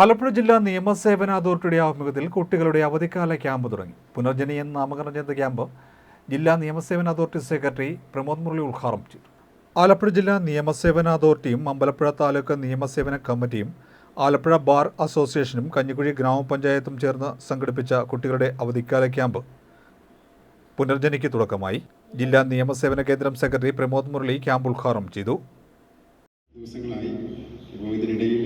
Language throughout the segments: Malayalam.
ആലപ്പുഴ ജില്ലാ നിയമസേവന അതോറിറ്റിയുടെ ആഭിമുഖ്യത്തിൽ കുട്ടികളുടെ അവധിക്കാല ക്യാമ്പ് തുടങ്ങി. പുനർജനീയ നാമകരണം ചെയ്ത ക്യാമ്പ് ജില്ലാ നിയമസേവന അതോറിറ്റി സെക്രട്ടറി പ്രമോദ് മുരളി ഉദ്ഘാടനം ചെയ്തു. ആലപ്പുഴ ജില്ലാ നിയമസേവന അതോറിറ്റിയും അമ്പലപ്പുഴ താലൂക്ക് നിയമസേവന കമ്മിറ്റിയും ആലപ്പുഴ ബാർ അസോസിയേഷനും കഞ്ഞിക്കുഴി ഗ്രാമപഞ്ചായത്തും ചേർന്ന് സംഘടിപ്പിച്ച കുട്ടികളുടെ അവധിക്കാല ക്യാമ്പ് പുനർജനിക്ക് തുടക്കമായി. ജില്ലാ നിയമസേവന കേന്ദ്രം സെക്രട്ടറി പ്രമോദ് മുരളി ക്യാമ്പ് ഉദ്ഘാടനം ചെയ്തു. ദിവസങ്ങളായി. ഇതിനിടയിൽ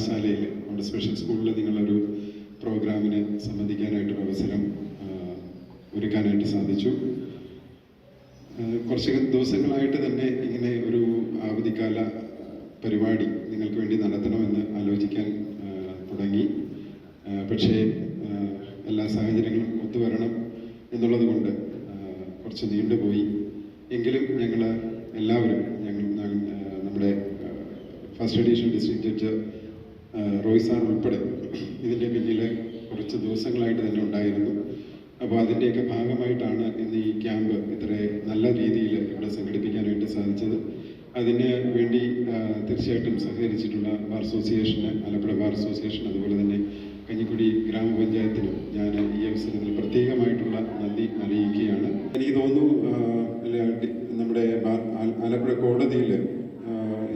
മണ്ണാർശാലയിൽ നമ്മുടെ സ്പെഷ്യൽ സ്കൂളിൽ നിങ്ങളൊരു പ്രോഗ്രാമിന് സംബന്ധിക്കാനായിട്ടൊരു അവസരം ഒരുക്കാനായിട്ട് സാധിച്ചു. കുറച്ച് ദിവസങ്ങളായിട്ട് തന്നെ ഇങ്ങനെ ഒരു അവധിക്കാല പരിപാടി നിങ്ങൾക്ക് വേണ്ടി നടത്തണമെന്ന് ആലോചിക്കാൻ തുടങ്ങി. പക്ഷേ എല്ലാ സാഹചര്യങ്ങളും ഒത്തുവരണം എന്നുള്ളത് കൊണ്ട് കുറച്ച് നീണ്ടുപോയി. എങ്കിലും ഞങ്ങൾ എല്ലാവരും ഞങ്ങൾ നമ്മുടെ first edition district judge Roy sir ഉൾപ്പെടെ. ഇതിന്റെ പിന്നിൽ കുറച്ച് ദിവസങ്ങളായിട്ട് തന്നെ ഉണ്ടായിരുന്നു. അപ്പോൾ അതിന്റെയൊക്കെ ഭാഗമായിട്ടാണ് ഇന്ന് ഈ ക്യാമ്പ് ഇത്ര നല്ല രീതിയിൽ ഇവിടെ സംഘടിപ്പിക്കാനായിട്ട് സാധിച്ചത്. അതിന് വേണ്ടി തീർച്ചയായിട്ടും സഹകരിച്ചിട്ടുള്ള ബാർ അസോസിയേഷന് ആലപ്പുഴ ബാർ അസോസിയേഷൻ അതുപോലെ തന്നെ കഞ്ഞിക്കുടി ഗ്രാമപഞ്ചായത്തിനും ഞാൻ ഈ അവസരത്തിൽ പ്രത്യേകമായിട്ടുള്ള നന്ദി അറിയിക്കുകയാണ്. എനിക്ക് തോന്നുന്നു നമ്മുടെ ആലപ്പുഴ കോടതിയിൽ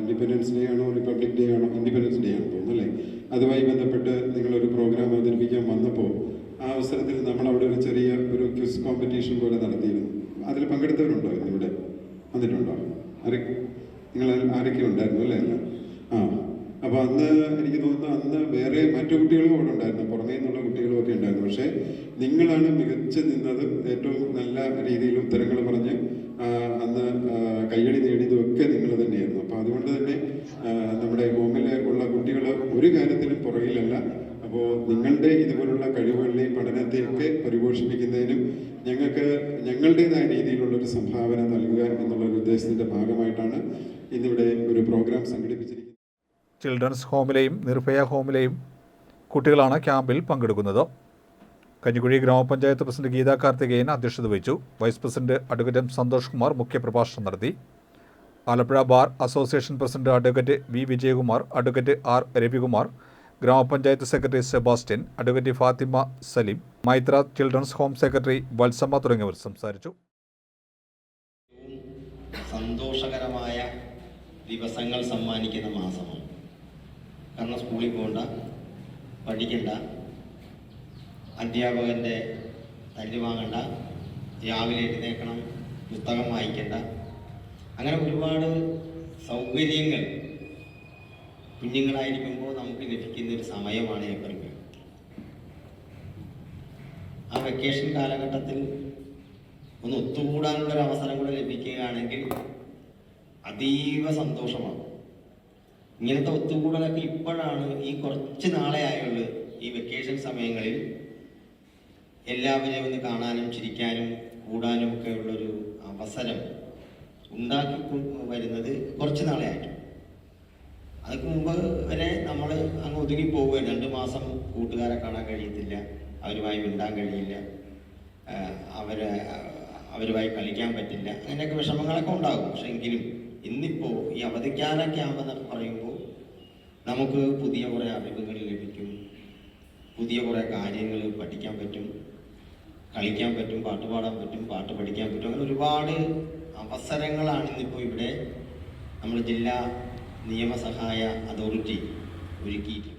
ഇൻഡിപെൻഡൻസ് ഡേ ആണോ റിപ്പബ്ലിക് ഡേ ആണോ ഇൻഡിപെൻഡൻസ് ഡേ ആണോ തോന്നുന്നു അല്ലേ അതുമായി ബന്ധപ്പെട്ട് നിങ്ങളൊരു പ്രോഗ്രാം അവതരിപ്പിക്കാൻ വന്നപ്പോൾ ആ അവസരത്തിൽ നമ്മൾ അവിടെ ഒരു ചെറിയ ഒരു ക്വിസ് കോമ്പറ്റീഷൻ പോലെ നടത്തിയിരുന്നു. അതിൽ പങ്കെടുത്തവരുണ്ടോ ഇന്നിവിടെ? വന്നിട്ടുണ്ടോ? ആരെ നിങ്ങൾ ആരൊക്കെ ഉണ്ടായിരുന്നു അല്ലേ? അല്ല. ആ. അപ്പോൾ അന്ന് എനിക്ക് തോന്നുന്നു അന്ന് വേറെ മറ്റു കുട്ടികളും അവിടെ ഉണ്ടായിരുന്നു. പുറമേ നിന്നുള്ള കുട്ടികളും ഒക്കെ ഉണ്ടായിരുന്നു. പക്ഷേ നിങ്ങളാണ് മികച്ചു നിന്നതും. ഏറ്റവും നല്ല രീതിയിൽ ഉത്തരങ്ങൾ പറഞ്ഞ് അന്ന് കയ്യടി നേടിയതും ഒക്കെ നിങ്ങൾ തന്നെയായിരുന്നു. അപ്പോൾ അതുകൊണ്ട് തന്നെ നമ്മുടെ ഹോമിൽ കുട്ടികൾ ഒരു കാര്യത്തിലും പുറകിലല്ല. അപ്പോൾ നിങ്ങളുടെ ഇതുപോലുള്ള കഴിവുകളെ പഠനത്തെയൊക്കെ പരിപോഷിപ്പിക്കുന്നതിനും ഞങ്ങൾക്ക് ഞങ്ങളുടേതായ രീതിയിലുള്ളൊരു സംഭാവന നൽകുക എന്നുള്ള ഒരു ഉദ്ദേശത്തിന്റെ ഭാഗമായിട്ടാണ് ഇന്നിവിടെ ഒരു പ്രോഗ്രാം സംഘടിപ്പിച്ചിരിക്കുന്നത്. ചിൽഡ്രൻസ് ഹോമിലെയും നിർഭയ ഹോമിലെയും കുട്ടികളാണ് ക്യാമ്പിൽ പങ്കെടുക്കുന്നത്. കഞ്ഞിക്കുഴി ഗ്രാമപഞ്ചായത്ത് പ്രസിഡന്റ് ഗീതാ കാർത്തികേയൻ അധ്യക്ഷത വഹിച്ചു. Vice president advocate M Santhosh Kumar മുഖ്യപ്രഭാഷണം നടത്തി. Alappuzha bar association president advocate V Vijayakumar advocate R Ravikumar ഗ്രാമപഞ്ചായത്ത് secretary Sebastian advocate Fathima Saleem Maithra children's home secretary Valsamma തുടങ്ങിയവർ സംസാരിച്ചു. സന്തോഷകരമായ ദിവസങ്ങൾ സമ്മാനിക്കുന്ന മാസമാണ്. കാരണം സ്കൂളിൽ പോകണ്ട പഠിക്കണ്ട അധ്യാപകന്റെ തല്ലി വാങ്ങണ്ട രാവിലെ എഴുന്നേക്കണം പുസ്തകം വായിക്കണ്ട അങ്ങനെ ഒരുപാട് സൗകര്യങ്ങൾ കുഞ്ഞുങ്ങളായിരിക്കുമ്പോൾ നമുക്ക് ലഭിക്കുന്ന ഒരു സമയമാണ് ഏപ്രിൽ ആ വെക്കേഷൻ കാലഘട്ടത്തിൽ ഒന്ന് ഒത്തുകൂടാനുള്ള ഒരു അവസരം കൂടെ ലഭിക്കുകയാണെങ്കിൽ അതീവ സന്തോഷമാണ്. ഇങ്ങനത്തെ ഒത്തുകൂടലൊക്കെ ഇപ്പോഴാണ് ഈ കുറച്ച് നാളെ ആയുള്ളൂ ഈ വെക്കേഷൻ സമയങ്ങളിൽ എല്ലാവരെയും ഒന്ന് കാണാനും ചിരിക്കാനും കൂടാനും ഒക്കെ ഉള്ളൊരു അവസരം ഉണ്ടാക്കി വരുന്നത് കുറച്ച് നാളെ ആയിട്ട്. അതിന് മുമ്പ് വരെ നമ്മൾ അങ്ങ് ഒതുങ്ങി പോവുക രണ്ട് മാസം കൂട്ടുകാരെ കാണാൻ കഴിയത്തില്ല. അവരുമായി മിണ്ടാൻ കഴിയില്ല. അവരെ അവരുമായി കളിക്കാൻ പറ്റില്ല. അങ്ങനെയൊക്കെ വിഷമങ്ങളൊക്കെ ഉണ്ടാകും. പക്ഷെ എങ്കിലും ഇന്നിപ്പോൾ ഈ അവധിക്കാല ക്യാമ്പ് എന്നൊക്കെ പറയുമ്പോൾ നമുക്ക് പുതിയ കുറേ അറിവുകൾ ലഭിക്കും. പുതിയ കുറേ കാര്യങ്ങൾ പഠിക്കാൻ പറ്റും. കളിക്കാൻ പറ്റും. പാട്ട് പാടാൻ പറ്റും. പാട്ട് പഠിക്കാൻ പറ്റും. അങ്ങനെ ഒരുപാട് അവസരങ്ങളാണ് ഇന്നിപ്പോൾ ഇവിടെ നമ്മുടെ ജില്ലാ നിയമസഹായ അതോറിറ്റി ഒരുക്കിയിട്ടുള്ളത്